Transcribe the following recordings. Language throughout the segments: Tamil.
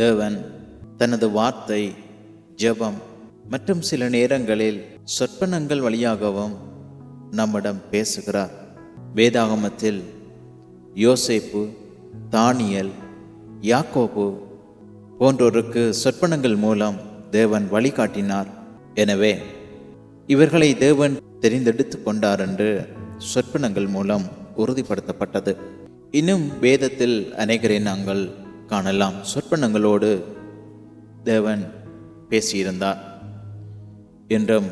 தேவன் தனது வார்த்தை ஜெபம் மற்றும் சில நேரங்களில் சொற்பனங்கள் வழியாகவும் நம்மிடம் பேசுகிறார். வேதாகமத்தில் யோசேப்பு தானியல் யாக்கோபு போன்றோருக்கு சொற்பனங்கள் மூலம் தேவன் வழிகாட்டினார். எனவே இவர்களை தேவன் தெரிந்தெடுத்து கொண்டார் என்று சொற்பனங்கள் மூலம் உறுதிப்படுத்தப்பட்டது. இன்னும் வேதத்தில் அநேகரை நாங்கள் காணலாம். சொற்பனங்களோடு தேவன் பேசியிருந்தார். என்றும்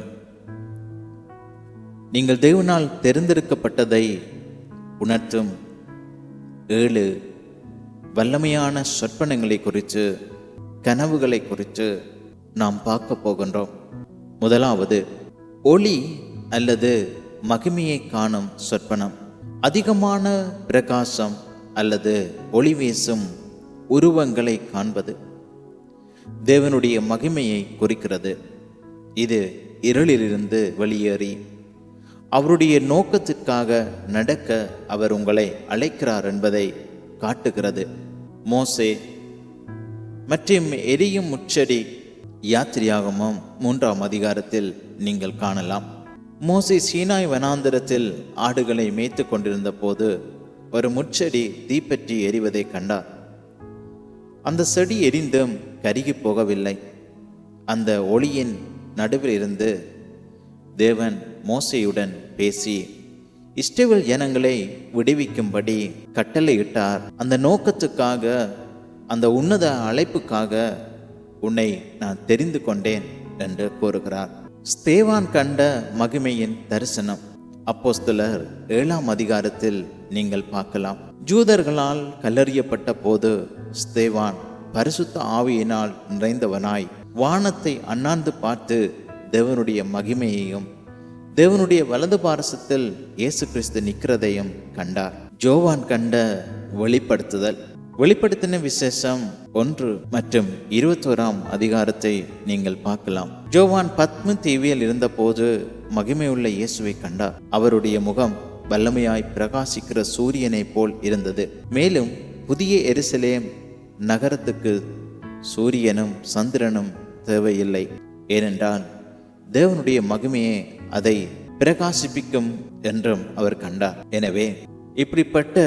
நீங்கள் தேவனால் தெரிந்திருக்கப்பட்டதை உணர்த்தும் ஏழு வல்லமையான சொற்பனங்களை குறித்து கனவுகளை குறித்து நாம் பார்க்க போகின்றோம். முதலாவது ஒளி அல்லது மகிமையை காணும் சொற்பனம். அதிகமான பிரகாசம் அல்லது ஒளி வீசும் உருவங்களை காண்பது தேவனுடைய மகிமையை குறிக்கிறது. இது இருளிலிருந்து வெளியேறி அவருடைய நோக்கத்திற்காக நடக்க அவர் உங்களை அழைக்கிறார் என்பதை காட்டுகிறது. மோசே மற்றும் எரியும் முச்செடி யாத்திரியாகமும் மூன்றாம் அதிகாரத்தில் நீங்கள் காணலாம். மோசே சீனாய் வனாந்திரத்தில் ஆடுகளை மேய்த்து கொண்டிருந்த போது ஒரு முச்செடி தீப்பற்றி எரிவதை கண்டார். அந்த செடி எரிந்தும் கருகி போகவில்லை. அந்த ஒளியின் நடுவில் இருந்து தேவன் மோசையுடன் பேசி இஷ்டவில் ஜனங்களை விடுவிக்கும்படி கட்டளையிட்டார். அந்த நோக்கத்துக்காக அந்த உன்னத அழைப்புக்காக உன்னை நான் தெரிந்து கொண்டேன் என்று கூறுகிறார். ஸ்தேவான் கண்ட மகிமையின் தரிசனம். அப்போஸ்தலர் ஏழாம் அதிகாரத்தில் நீங்கள் பார்க்கலாம். ஜூதர்களால் கல்லறியப்பட்ட போது ஸ்தேவான் பரிசுத்த ஆவியினால் நிறைந்தவனாய் வானத்தை அண்ணாந்து பார்த்து தேவனுடைய மகிமையையும் தேவனுடைய வலது பாரசத்தில் இயேசு கிறிஸ்து நிற்கிறதையும் கண்டார். ஜோவான் கண்ட வெளிப்படுத்துதல். வெளிப்படுத்தின விசேஷம் ஒன்று மற்றும் இருபத்தோராம் அதிகாரத்தை நீங்கள் பார்க்கலாம். ஜோவான் பத்ம தீவியில் இருந்தபோது மகிமையுள்ள இயேசுவை கண்டார். அவருடைய முகம் வல்லமையாய் பிரகாசிக்கிற சூரியனைப் போல் இருந்தது. மேலும் புதிய எருசலேம் நகரத்துக்கு சூரியனும் சந்திரனும் தேவையில்லை. ஏனென்றால் தேவனுடைய மகிமையே அதை பிரகாசிப்பிக்கும் என்றும் அவர் கண்டார். எனவே இப்படிப்பட்ட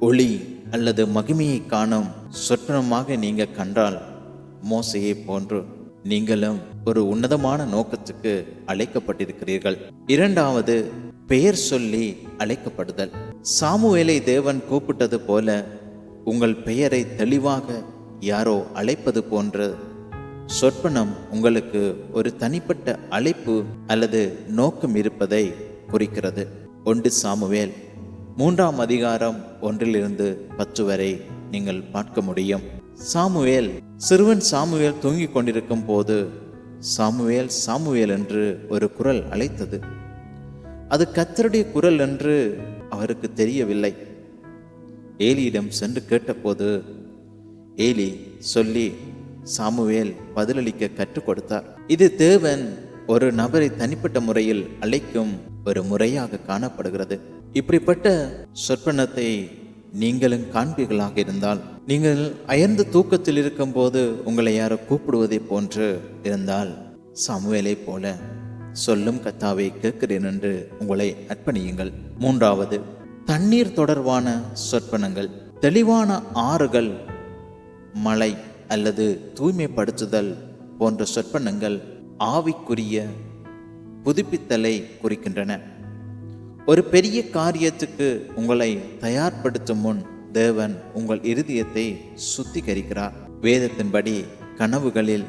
ஒளி அல்லது மகிமையை காணும் சொற்பனமாக நீங்க கண்டால் மோசையை போன்று நீங்களும் ஒரு உன்னதமான நோக்கத்துக்கு அழைக்கப்பட்டிருக்கிறீர்கள். இரண்டாவது பெயர் சொல்லி அழைக்கப்படுதல். சாமுவேலை தேவன் கூப்பிட்டது போல உங்கள் பெயரை தெளிவாக யாரோ அழைப்பது போன்ற சொற்பனம் உங்களுக்கு ஒரு தனிப்பட்ட அழைப்பு அல்லது நோக்கம் இருப்பதை குறிக்கிறது. ஒன்று சாமுவேல். மூன்றாம் அதிகாரம் ஒன்றிலிருந்து பத்து வரை நீங்கள் பார்க்க முடியும். சாமுவேல் சிறுவன் சாமுவேல் தூங்கிக் கொண்டிருக்கும் போது சாமுவேல் சாமுவேல் என்று ஒரு குரல் அழைத்தது. அது கத்தருடைய குரல் என்று அவருக்கு தெரியவில்லை. ஏலியிடம் சென்று கேட்டபோது ஏலி சொல்லி சாமுவேல் பதிலளிக்க கற்றுக் கொடுத்தார். இது தேவன் ஒரு நபரை தனிப்பட்ட முறையில் அழைக்கும் ஒரு முறையாக காணப்படுகிறது. இப்படிப்பட்ட சொற்பனத்தை நீங்களும் காண்பீர்களாக இருந்தால் நீங்கள் அயர்ந்த தூக்கத்தில் இருக்கும்போது உங்களை யாரோ கூப்பிடுவதை போன்று இருந்தால் சமுவேலை போல சொல்லும் கத்தாவை கேட்கிறேன் என்று உங்களை அர்ப்பணியுங்கள். மூன்றாவது தண்ணீர் தொடர்பான சொற்பனங்கள் தெளிவான ஆறுகள் மழை அல்லது தூய்மைப்படுத்துதல் போன்ற சொற்பனங்கள் ஆவிக்குரிய புதுப்பித்தலை குறிக்கின்றன. ஒரு பெரிய காரியத்துக்கு உங்களை தயார்படுத்தும் முன் தேவன் உங்கள் இருதயத்தை சுத்திகரிக்கிறார். வேதத்தின்படி கனவுகளில்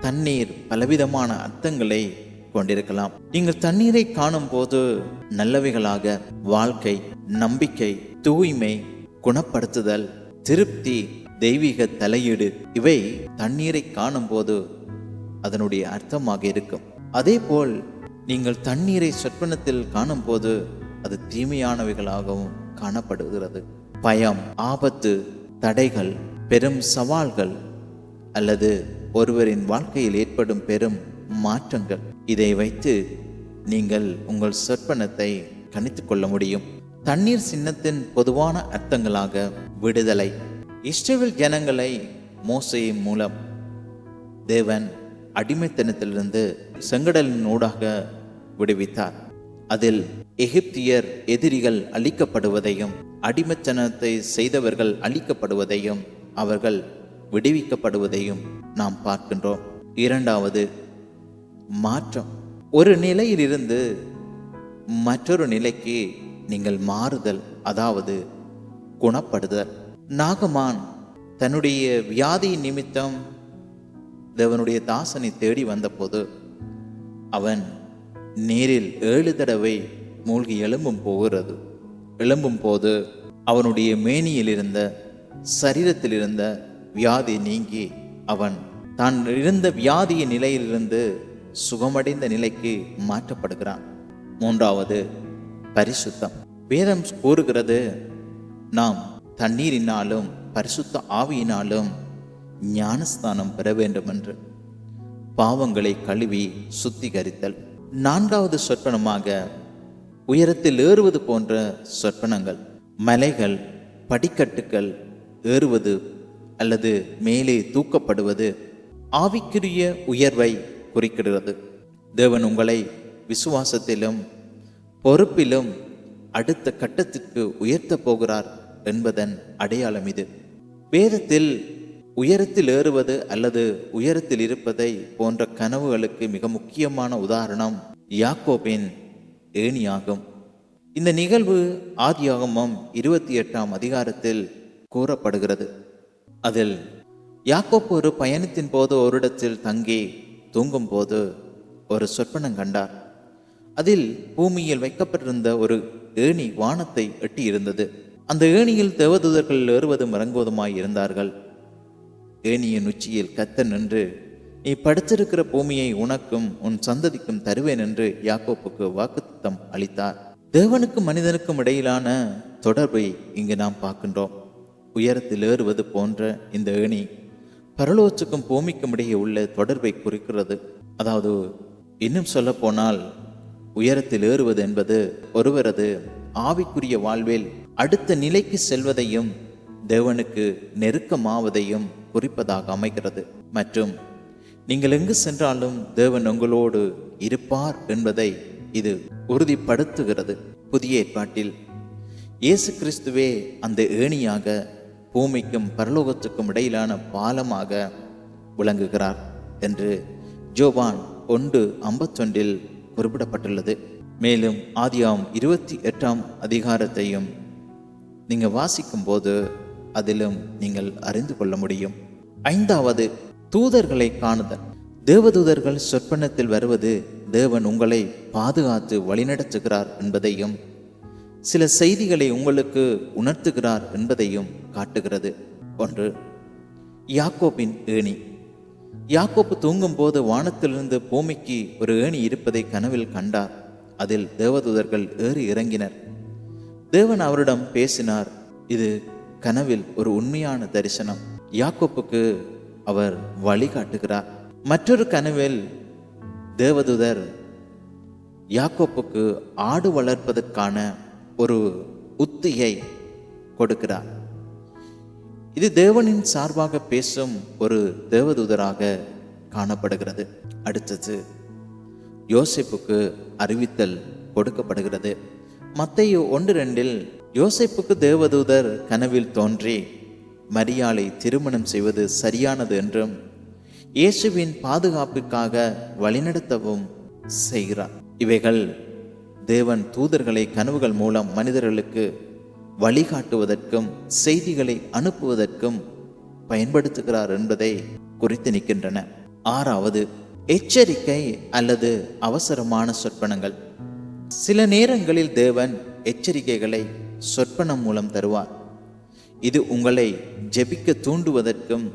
தண்ணீர் பலவிதமான அர்த்தங்களை கொண்டிருக்கலாம். நீங்கள் தண்ணீரை காணும் போது நல்லவைகளாக வாழ்க்கை நம்பிக்கை தூய்மை குணப்படுத்துதல் திருப்தி தெய்வீக தலையீடு இவை தண்ணீரை காணும் போது அதனுடைய அர்த்தமாக இருக்கும். அதே போல் நீங்கள் தண்ணீரை சொற்பனத்தில் காணும் போது அது தீமையானவைகளாகவும் காணப்படுகிறது. பயம் ஆபத்து தடைகள் பெரும் சவால்கள் அல்லது ஒருவரின் வாழ்க்கையில் ஏற்படும் பெரும் மாற்றங்கள். இதை வைத்து நீங்கள் உங்கள் சொற்பனத்தை கணித்து கொள்ள முடியும். தண்ணீர் சின்னத்தின் பொதுவான அர்த்தங்களாக விடுதலை. இஸ்ரேல் ஜனங்களை மோசையின் மூலம் தேவன் அடிமைத்தனத்திலிருந்து செங்கடலின் ஊடாக விடுவித்தார். அதில் எகிப்தியர் எதிரிகள் அழிக்கப்படுவதையும் அடிமைத்தனத்தை செய்தவர்கள் அழிக்கப்படுவதையும் அவர்கள் விடுவிக்கப்படுவதையும் நாம் பார்க்கின்றோம். இரண்டாவது மாற்றம். ஒரு நிலையிலிருந்து மற்றொரு நிலைக்கு நீங்கள் மாறுதல் அதாவது குணப்படுதல். நாகமான் தன்னுடைய வியாதி நிமித்தம் தேவனுடைய தாசனை தேடி வந்தபோது அவன் நீரில் ஏழு தடவை மூழ்கி எழும்பும் போகிறது. எழும்பும் போது அவனுடைய மேனியில் இருந்த சரீரத்தில் இருந்த வியாதி நீங்கி அவன் தான் இருந்த வியாதியின் நிலையிலிருந்து சுகமடைந்த நிலைக்கு மாற்றப்படுகிறான். மூன்றாவது பரிசுத்தம். வேதம் கூறுகிறது நாம் தண்ணீரினாலும் பரிசுத்த ஆவியினாலும் ஞானஸ்தானம் பெற வேண்டும் என்று பாவங்களை கழுவி சுத்திகரித்தல். நான்காவது சொற்பனமாக உயரத்தில் ஏறுவது போன்ற சொற்பனங்கள். மலைகள் படிக்கட்டுகள் ஏறுவது அல்லது மேலே தூக்கப்படுவது ஆவிக்குரிய உயர்வை குறிக்கிறது. தேவன் உங்களை விசுவாசத்திலும் பொறுப்பிலும் அடுத்த கட்டத்திற்கு உயர்த்தப் போகிறார் என்பதன் அடையாளம் இது. வேதத்தில் உயரத்தில் ஏறுவது அல்லது உயரத்தில் இருப்பதை போன்ற கனவுகளுக்கு மிக முக்கியமான உதாரணம் யாக்கோபின் ஏணியாகும். இந்த நிகழ்வு ஆதியாகமம் இருபத்தி எட்டாம் அதிகாரத்தில் கூறப்படுகிறது. அதில் யாக்கோப் ஒரு பயணத்தின் போது ஒரு இடத்தில் தங்கி தூங்கும் போது ஒரு சொற்பனம் கண்டார். அதில் பூமியில் வைக்கப்பட்டிருந்த ஒரு ஏணி வானத்தை எட்டியிருந்தது. அந்த ஏணியில் தேவதூதர்கள் ஏறுவதும் இறங்குவதுமாய் இருந்தார்கள். ஏனியின் உச்சியில் கத்த நின்று நீ படைச்சிருக்கிற பூமியை உனக்கும் உன் சந்ததிக்கும் தருவேன் என்று யாக்கோப்புக்கு வாக்குத்தம் அளித்தார். தேவனுக்கும் மனிதனுக்கும் இடையிலான தொடர்பை இங்கு நாம் பார்க்கின்றோம். உயரத்தில் ஏறுவது போன்ற இந்த ஏணி பரலோச்சுக்கும் பூமிக்கும் இடையே உள்ள தொடர்பை குறிக்கிறது. அதாவது இன்னும் சொல்ல போனால் உயரத்தில் ஏறுவது என்பது ஒருவரது ஆவிக்குரிய வாழ்வில் அடுத்த நிலைக்கு செல்வதையும் தேவனுக்கு நெருக்கமாவதையும் குறிப்பதாக அமைகிறது. மற்றும் நீங்கள் எங்கு சென்றாலும் தேவன் உங்களோடு இருப்பார் என்பதை இது உறுதிப்படுத்துகிறது. புதிய ஏற்பாட்டில் இயேசு கிறிஸ்துவே அந்த ஏணியாக பூமிக்கும் பரலோகத்துக்கும் இடையிலான பாலமாக விளங்குகிறார் என்று ஜோவான் ஒன்று ஐம்பத்தொன்றில் குறிப்பிடப்பட்டுள்ளது. மேலும் ஆதியாம் இருபத்தி எட்டாம் அதிகாரத்தையும் நீங்கள் வாசிக்கும் போது அதிலும் நீங்கள் அறிந்து கொள்ள முடியும். ஐந்தாவது தூதர்களை காணுதல். தேவதூதர்கள் சொற்பனத்தில் வருவது தேவன் உங்களை பாதுகாத்து வழிநடத்துகிறார் என்பதையும் சில செய்திகளை உங்களுக்கு உணர்த்துகிறார் என்பதையும் காட்டுகிறது. ஒன்று யாக்கோபின் ஏணி. யாக்கோப்பு தூங்கும் போது வானத்திலிருந்து பூமிக்கு ஒரு ஏணி இருப்பதை கனவில் கண்டார். அதில் தேவதூதர்கள் ஏறி இறங்கினர். தேவன் அவரிடம் பேசினார் இது கனவில் ஒரு உண்மையான தரிசனம். யாக்கோப்புக்கு அவர் வழிகாட்டுகிறார் மற்றொரு கனவில் தேவதூதர் யாக்கோப்புக்கு ஆடு வளர்ப்பதற்கான ஒரு உத்தியை கொடுக்கிறார். இது தேவனின் சார்பாக பேசும் ஒரு தேவதூதராக காணப்படுகிறது. அடுத்தது யோசிப்புக்கு அறிவித்தல் கொடுக்கப்படுகிறது. மத்தையோ ஒன்று ரெண்டில் யோசிப்புக்கு தேவதூதர் கனவில் தோன்றி மரியாளை திருமணம் செய்வது சரியானது என்றும் இயேசுவின் பாதுகாப்புக்காக வழிநடத்தவும் செய்கிறார். இவைகள் தேவன் தூதர்களை கனவுகள் மூலம் மனிதர்களுக்கு வழிகாட்டுவதற்கும் செய்திகளை அனுப்புவதற்கும் பயன்படுத்துகிறார் என்பதை குறித்து நிற்கின்றன. ஆறாவது எச்சரிக்கை அல்லது அவசரமான சொற்பனங்கள். சில நேரங்களில் தேவன் எச்சரிக்கைகளை சொற்பனம் மூலம் தருவார். இது உங்களை ஜெபிக்க தூண்டுவதற்கும்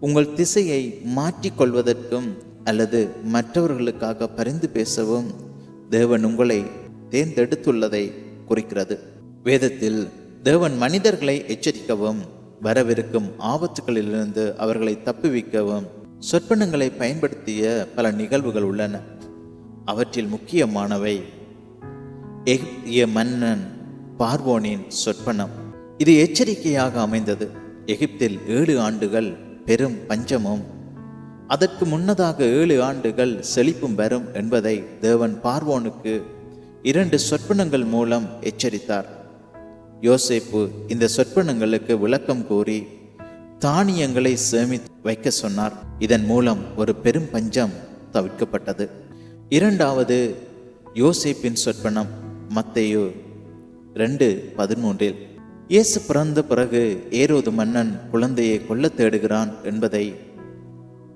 உங்கள் திசையை மாற்றிக்கொள்வதற்கும் அல்லது மற்றவர்களுக்காக பரிந்து பேசவும் தேவன் உங்களை தேர்ந்தெடுத்துள்ளதை குறிக்கிறது. வேதத்தில் தேவன் மனிதர்களை எச்சரிக்கவும் வரவிருக்கும் ஆபத்துகளிலிருந்து அவர்களை தப்புவிக்கவும் சொற்பனங்களை பயன்படுத்திய பல நிகழ்வுகள் உள்ளன. அவற்றில் முக்கியமானவை எகிப்திய மன்னன் பார்வோனின் சொற்பனம். இது எச்சரிக்கையாக அமைந்தது. எகிப்தில் ஏழு ஆண்டுகள் பெரும் பஞ்சமும் அதற்கு முன்னதாக ஏழு ஆண்டுகள் செழிப்பும் வரும் என்பதை தேவன் பார்வோனுக்கு இரண்டு சொற்பனங்கள் மூலம் எச்சரித்தார். யோசேப்பு இந்த சொற்பனங்களுக்கு விளக்கம் கூறி தானியங்களை சேமித்து வைக்க சொன்னார். இதன் மூலம் ஒரு பெரும் பஞ்சம் தவிர்க்கப்பட்டது. இரண்டாவது யோசேப்பின் சொற்பனம் மத்தையோ ரெண்டு பதிமூன்றில் இயேசு பிறந்த பிறகு ஏரோது மன்னன் குழந்தையை கொல்ல தேடுகிறான் என்பதை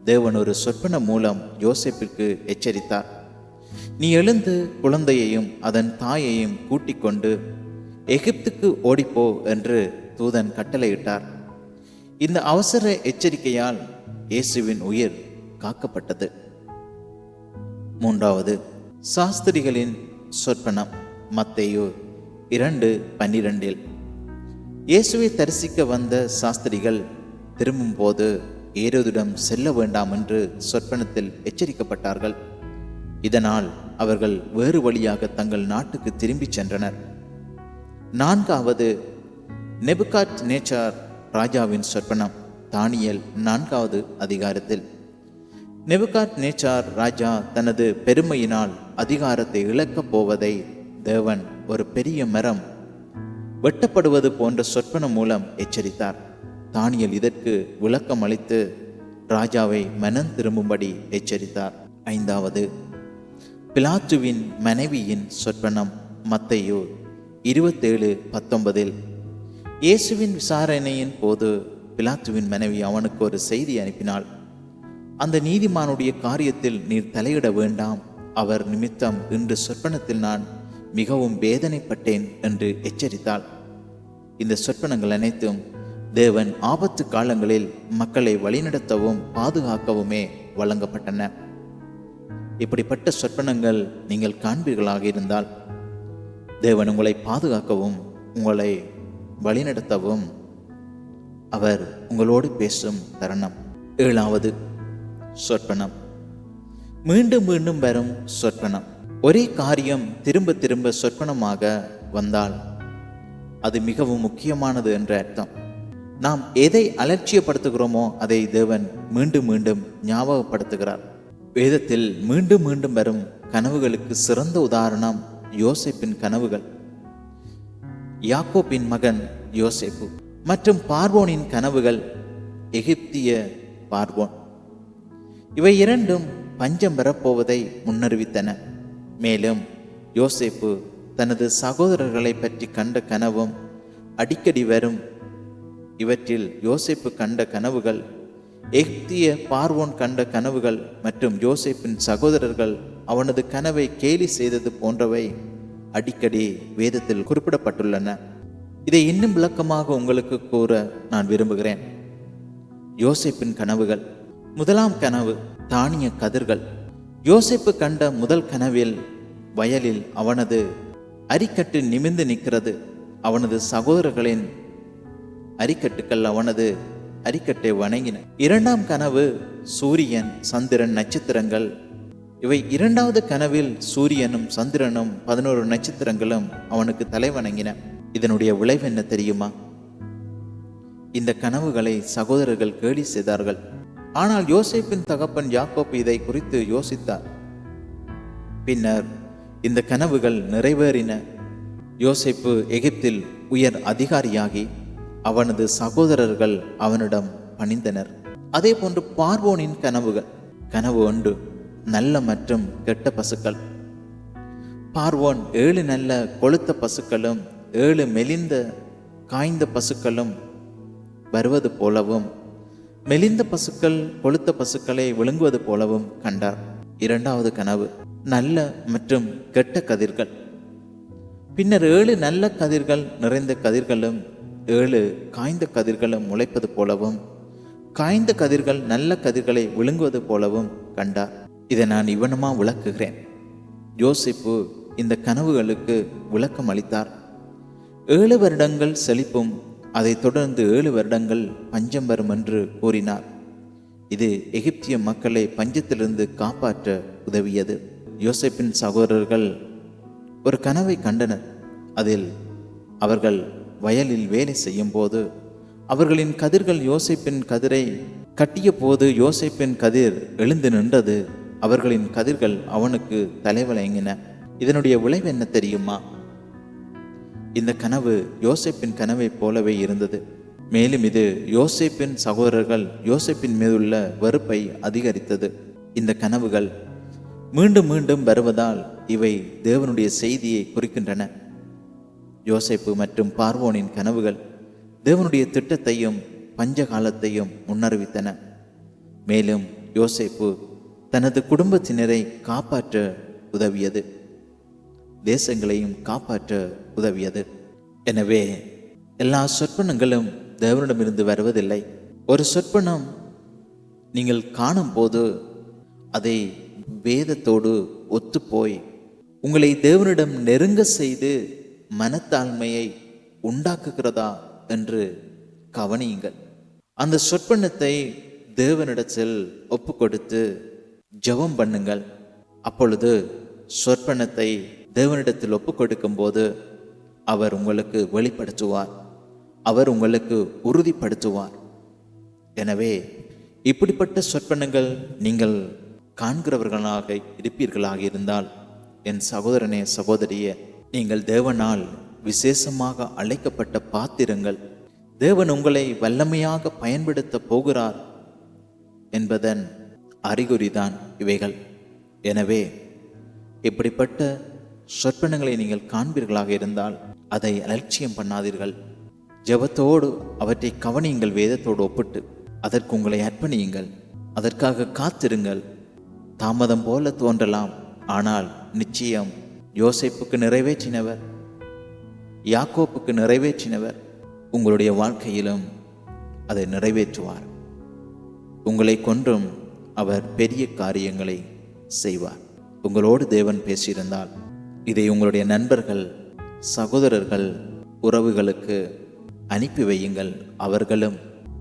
தேவன் ஒரு சொற்பன மூலம் யோசிப்பிற்கு எச்சரித்தார். நீ எழுந்து குழந்தையையும் அதன் தாயையும் கூட்டிக் கொண்டு எகிப்துக்கு ஓடிப்போ என்று தூதன் கட்டளையிட்டார். இந்த அவசர எச்சரிக்கையால் இயேசுவின் உயிர் காக்கப்பட்டது. மூன்றாவது சாஸ்திரிகளின் சொற்பனம் மத்தையூர் இரண்டு பன்னிரண்டில் இயேசுவை தரிசிக்க வந்த சாஸ்திரிகள் திரும்பும் போது ஏரோதிடம் செல்ல வேண்டாம் என்று சொற்பனத்தில் எச்சரிக்கப்பட்டார்கள். இதனால் அவர்கள் வேறு வழியாக தங்கள் நாட்டுக்கு திரும்பிச் சென்றனர். நான்காவது நெபுகாட் நேச்சார் ராஜாவின் சொற்பனம் தானியல் நான்காவது அதிகாரத்தில். நெபுகாட் நேச்சார் ராஜா தனது பெருமையினால் அதிகாரத்தை இழக்கப் போவதை தேவன் ஒரு பெரிய மரம் வெட்டப்படுவது போன்ற சொற்பனம் மூலம் எச்சரித்தார். தானியல் இதற்கு விளக்கம் அளித்து ராஜாவை மனம் திரும்பும்படி எச்சரித்தார். ஐந்தாவது பிலாத்துவின் மனைவியின் சொற்பனம் மத்தையோ இருபத்தேழு பத்தொன்பதில் இயேசுவின் விசாரணையின் போது பிலாத்துவின் மனைவி அவனுக்கு ஒரு செய்தி அனுப்பினாள். அந்த நீதிமானுடைய காரியத்தில் நீர் தலையிட வேண்டாம். அவர் நிமித்தம் இன்று சொற்பனத்தில் நான் மிகவும் வேதனைப்பட்டேன் என்று எச்சரித்தாள். இந்த சொற்பனங்கள் அனைத்தும் தேவன் ஆபத்து காலங்களில் மக்களை வழிநடத்தவும் பாதுகாக்கவுமே வழங்கப்பட்டன. இப்படிப்பட்ட சொற்பனங்கள் நீங்கள் காண்பீர்களாக இருந்தால் தேவன் உங்களை பாதுகாக்கவும் உங்களை வழிநடத்தவும் அவர் உங்களோடு பேசும் தருணம். ஏழாவது சொற்பனம். மீண்டும் மீண்டும் வரும் சொற்பனம். ஒரே காரியம் திரும்ப திரும்ப சொற்பனமாக வந்தால் அது மிகவும் முக்கியமானது என்ற அர்த்தம். நாம் எதை அலட்சியப்படுத்துகிறோமோ அதை தேவன் மீண்டும் மீண்டும் ஞாபகப்படுத்துகிறார். வேதத்தில் மீண்டும் மீண்டும் வரும் கனவுகளுக்கு சிறந்த உதாரணம் யோசிப்பின் கனவுகள். யாக்கோப்பின் மகன் யோசேப்பு மற்றும் பார்வோனின் கனவுகள் எகிப்திய பார்வோன். இவை இரண்டும் பஞ்சம் பெறப்போவதை முன்னறிவித்தன. மேலும் யோசேப்பு தனது சகோதரர்களை பற்றி கண்ட கனவும் அடிக்கடி வரும். இவற்றில் யோசேப்பு கண்ட கனவுகள் எகிப்திய பார்வோன் கண்ட கனவுகள் மற்றும் யோசேப்பின் சகோதரர்கள் அவனது கனவை கேலி செய்தது போன்றவை அடிக்கடி வேதத்தில் குறிப்பிடப்பட்டுள்ளன. இதை இன்னும் விளக்கமாக உங்களுக்கு கூற நான் விரும்புகிறேன். யோசிப்பின் கனவுகள் முதலாம் கனவு தானிய கதிர்கள். யோசிப்பு கண்ட முதல் கனவில் வயலில் அவனது அரிக்கட்டு நிமிந்து நிற்கிறது. அவனது சகோதரர்களின் அரிக்கட்டுக்கள் அவனது அரிக்கட்டை வணங்கின. இரண்டாம் கனவு சூரியன் சந்திரன் நட்சத்திரங்கள். இவை இரண்டாவது கனவில் சூரியனும் சந்திரனும் பதினோரு நட்சத்திரங்களும் அவனுக்கு தலை வணங்கின. இதனுடைய விளைவு என்ன தெரியுமா? இந்த கனவுகளை சகோதரர்கள் கேலி செய்தார்கள். ஆனால் யோசேப்பின் தகப்பன் யாக்கோப் இதை குறித்து யோசித்தார். பின்னர் இந்த கனவுகள் நிறைவேறின. யோசிப்பு எகிப்தில் உயர் அதிகாரியாகி அவனது சகோதரர்கள் அவனிடம் பணிந்தனர். அதே போன்று பார்வோனின் கனவுகள். கனவு ஒன்று நல்ல மற்றும் கெட்ட பசுக்கள். பார்வோன் ஏழு நல்ல கொளுத்த பசுக்களும் ஏழு மெலிந்த காய்ந்த பசுக்களும் வருவது போலவும் மெலிந்த பசுக்கள் கொளுத்த பசுக்களை விழுங்குவது போலவும் கண்டார். இரண்டாவது கனவு நல்ல மற்றும் கெட்ட கதிர்கள். பின்னர் ஏழு நல்ல கதிர்கள் நிறைந்த கதிர்களும் ஏழு காய்ந்த கதிர்களும் முளைப்பது போலவும் காய்ந்த கதிர்கள் நல்ல கதிர்களை விழுங்குவது போலவும் கண்டார். இதை நான் இவனமா விளக்குகிறேன்? யோசிப்பு இந்த கனவுகளுக்கு விளக்கம் அளித்தார் ஏழு வருடங்கள் செழிப்பும் அதைத் தொடர்ந்து ஏழு வருடங்கள் பஞ்சம் வரும் என்று கூறினார். இது எகிப்திய மக்களை பஞ்சத்திலிருந்து காப்பாற்ற உதவியது. யோசைப்பின் சகோதரர்கள் ஒரு கனவை கண்டனர். அதில் அவர்கள் வயலில் வேலை செய்யும் போது அவர்களின் கதிர்கள் யோசைப்பின் கதிரை கட்டிய போது யோசேப்பின் கதிர் எழுந்து நின்றது. அவர்களின் கதிர்கள் அவனுக்கு தலைவலங்கின இதனுடைய விளைவு என்ன தெரியுமா? இந்த கனவு யோசேப்பின் கனவைப் போலவே இருந்தது. மேலும் இது யோசேப்பின் சகோதரர்கள் யோசேப்பின் மீதுள்ள வெறுப்பை அதிகரித்தது. இந்த கனவுகள் மீண்டும் மீண்டும் வருவதால் இவை தேவனுடைய செய்தியை குறிக்கின்றன. யோசேப்பு மற்றும் பார்வோனின் கனவுகள் தேவனுடைய திட்டத்தையும் பஞ்சகாலத்தையும் முன்னறிவித்தன. மேலும் யோசேப்பு தனது குடும்பத்தினரை காப்பாற்ற உதவியது. தேசங்களையும் காப்பாற்ற உதவியது. எனவே எல்லா சொற்பனங்களும் தேவனிடமிருந்து வருவதில்லை. ஒரு சொற்பனம் நீங்கள் காணும் போது அதை வேதத்தோடு ஒத்துப்போய் உங்களை தேவனிடம் நெருங்க செய்து மனத்தாழ்மையை உண்டாக்குகிறதா என்று கவனியுங்கள். அந்த சொற்பனத்தை தேவனிடத்தில் ஒப்பு கொடுத்து ஜெபம் பண்ணுங்கள். அப்பொழுது சொற்பனத்தை தேவனிடத்தில் ஒப்பு கொடுக்கும்போது அவர் உங்களுக்கு வெளிப்படுத்துவார். அவர் உங்களுக்கு உறுதிப்படுத்துவார். எனவே இப்படிப்பட்ட சொற்பனங்கள் நீங்கள் காண்கிறவர்களாக இருப்பீர்களாக இருந்தால் என் சகோதரனே சகோதரியே நீங்கள் தேவனால் விசேஷமாக அழைக்கப்பட்ட பாத்திரங்கள் தேவன் உங்களை வல்லமையாக பயன்படுத்த போகிறார் என்பதன் அறிகுறிதான் இவைகள். எனவே இப்படிப்பட்ட சொற்பனங்களை நீங்கள் காண்பீர்களாக இருந்தால் அதை அலட்சியம் பண்ணாதீர்கள். ஜபத்தோடு அவற்றை கவனியுங்கள் வேதத்தோடு ஒப்பிட்டு. அதற்கு உங்களை அர்ப்பணியுங்கள். அதற்காக காத்திருங்கள். தாமதம் போல தோன்றலாம். ஆனால் நிச்சயம் யோசைப்புக்கு நிறைவேற்றினவர் யாக்கோப்புக்கு நிறைவேற்றினவர் உங்களுடைய வாழ்க்கையிலும் அதை நிறைவேற்றுவார். உங்களை கொன்றும் அவர் பெரிய காரியங்களை செய்வார். உங்களோடு தேவன் பேசியிருந்தால் இதை உங்களுடைய நண்பர்கள் சகோதரர்கள் உறவுகளுக்கு அனுப்பி வையுங்கள். அவர்களும்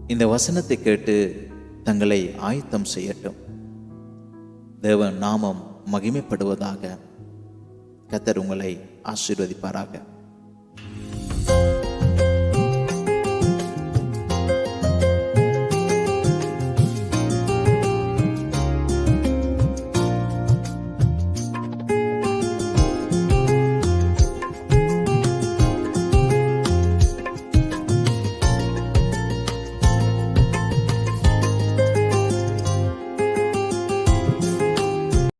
இந்த வசனத்தை கேட்டு தங்களை ஆயத்தம் செய்யட்டும். தேவன் நாமம் மகிமைப்படுவதாக கத்தர் உங்களை ஆசீர்வதிப்பாராக.